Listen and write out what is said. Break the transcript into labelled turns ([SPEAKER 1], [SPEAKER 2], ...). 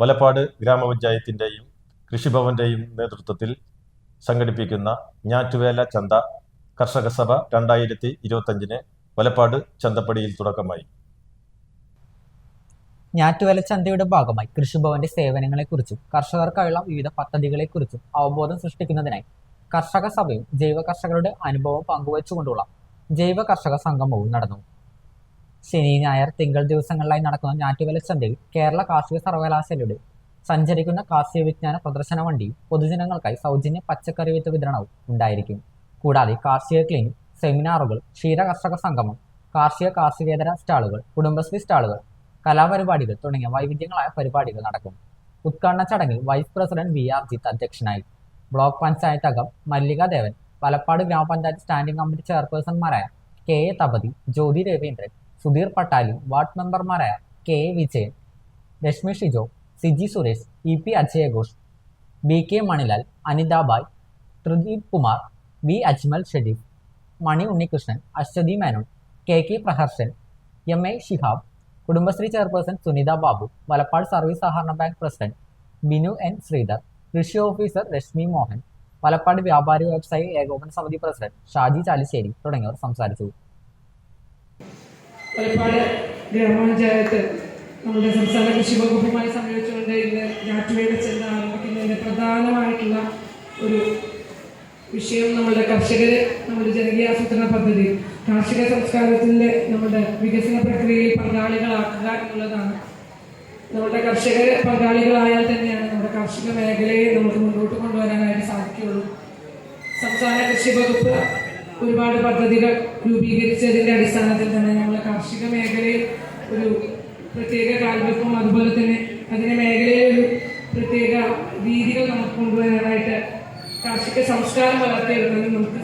[SPEAKER 1] വലപ്പാട് ഗ്രാമപഞ്ചായത്തിന്റെയും കൃഷിഭവന്റെയും നേതൃത്വത്തിൽ സംഘടിപ്പിക്കുന്ന ഞാറ്റുവേല ചന്ത കർഷക സഭ രണ്ടായിരത്തി ഇരുപത്തഞ്ചിന് വലപ്പാട് ചന്തപ്പടിയിൽ തുടക്കമായി.
[SPEAKER 2] ഞാറ്റുവേല ചന്തയുടെ ഭാഗമായി കൃഷിഭവന്റെ സേവനങ്ങളെക്കുറിച്ചും കർഷകർക്കായുള്ള വിവിധ പദ്ധതികളെക്കുറിച്ചും അവബോധം സൃഷ്ടിക്കുന്നതിനായി കർഷക സഭയും ജൈവ കർഷകരുടെ അനുഭവം പങ്കുവച്ചുകൊണ്ടുള്ള ജൈവ കർഷക സംഗമവും നടന്നു. ശനി ഞായർ തിങ്കൾ ദിവസങ്ങളിലായി നടക്കുന്ന ഞാറ്റുവേല ചന്തയിൽ കേരള കാർഷിക സർവകലാശാലയുടെ സഞ്ചരിക്കുന്ന കാർഷിക വിജ്ഞാന പ്രദർശന വണ്ടി പൊതുജനങ്ങൾക്കായി സൗജന്യ പച്ചക്കറി വിത്ത് വിതരണവും ഉണ്ടായിരിക്കും. കൂടാതെ കാർഷിക ക്ലിനിക് സെമിനാറുകൾ ക്ഷീര കർഷക സംഗമം കാർഷിക കാർഷികേതര സ്റ്റാളുകൾ കുടുംബശ്രീ സ്റ്റാളുകൾ കലാപരിപാടികൾ തുടങ്ങിയ വൈവിധ്യങ്ങളായ പരിപാടികൾ നടക്കും. ഉദ്ഘാടന ചടങ്ങിൽ vice president V R Jith അധ്യക്ഷനായി. ബ്ലോക്ക് പഞ്ചായത്ത് അംഗം മല്ലിക ദേവൻ പലപ്പാട് ഗ്രാമപഞ്ചായത്ത് standing committee ചെയർപേഴ്സൺമാരായ K A Thapathi Jyothi Raveendran Sudheer Pattali ward മെമ്പർമാരായ K A Vijayan Rashmi Shijo Siji Suresh E P അജയഘോഷ് B K Manilal Anithabai Thrideep Kumar V Ajmal Sherif Mani Unnikrishnan Aswathi Menon K K Praharshan M A Shihab Kudumbashree chairperson Sunitha Babu Valappad service സഹകരണ bank president Binu N Sreedhar കൃഷി officer Rashmi Mohan Valappad വ്യാപാരി വ്യവസായി ഏകോപന സമിതി president Shaji Chalissery തുടങ്ങിയവർ സംസാരിച്ചു.
[SPEAKER 3] പാലക്കാട് ഗ്രാമപഞ്ചായത്ത് നമ്മുടെ സംസ്ഥാന കൃഷി വകുപ്പുമായി സംയോജിച്ചുകൊണ്ട് ഇന്ന് ഞാറ്റുവേല ചെന്ന് ആരംഭിക്കുന്നതിന് പ്രധാനമായിട്ടുള്ള ഒരു വിഷയം നമ്മുടെ കർഷകരെ നമ്മുടെ ജനകീയ ആസൂത്രണ പദ്ധതി കാർഷിക സംസ്കാരത്തിന്റെ നമ്മുടെ വികസന പ്രക്രിയയിൽ പങ്കാളികളാക്കുക എന്നുള്ളതാണ്. നമ്മുടെ കർഷകർ പങ്കാളികളായാൽ തന്നെയാണ് നമ്മുടെ കാർഷിക മേഖലയെ നമുക്ക് മുന്നോട്ട് കൊണ്ടുവരാനായിട്ട് സാധിക്കുകയുള്ളൂ. സംസ്ഥാന കൃഷി വകുപ്പ് ഒരുപാട് പദ്ധതികൾ രൂപീകരിച്ചതിന്റെ അടിസ്ഥാനത്തിൽ തന്നെ നമ്മൾ കാർഷിക മേഖലയിൽ ഒരു പ്രത്യേക കാൽവെപ്പും അതുപോലെ തന്നെ അതിന്റെ മേഖലയിലൊരു പ്രത്യേക രീതികൾ നമുക്ക് കൊണ്ടുവരാനായിട്ട് കാർഷിക സംസ്കാരം വളർത്തിയെടുക്കാനും നമുക്ക്